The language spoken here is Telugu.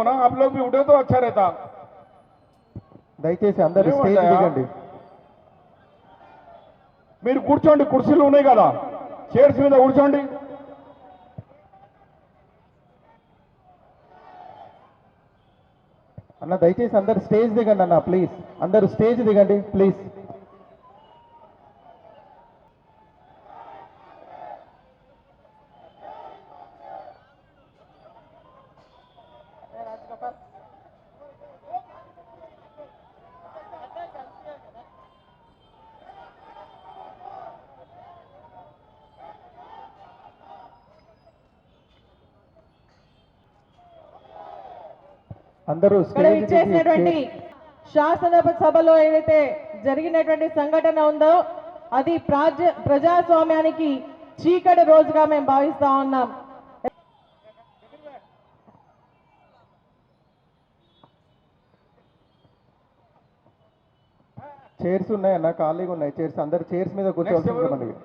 ना आप लोग भी उठे तो अच्छा रहता దయచేసి అందరూ స్టేజ్ ఏమంటాయా? దిగండి మీరు కూర్చోండి కుర్చీలు ఉన్నాయి కదా చైర్స్ మీద కూర్చోండి అన్న దయచేసి అందరు స్టేజ్ దిగండి అన్న ప్లీజ్ అందరూ స్టేజ్ దిగండి ప్లీజ్ అందరూ ఇచ్చేసినటువంటి శాసన సభలో ఏదైతే జరిగినటువంటి సంఘటన ఉందో అది ప్రాజ ప్రజాస్వామ్యానికి చీకటి రోజుగా మేము భావిస్తా ఉన్నాం. చైర్స్ ఉన్నాయన్న ఖాళీగా ఉన్నాయి. చైర్స్ అందరు చైర్స్ మీద కూర్చోవాల్సింది? మనకి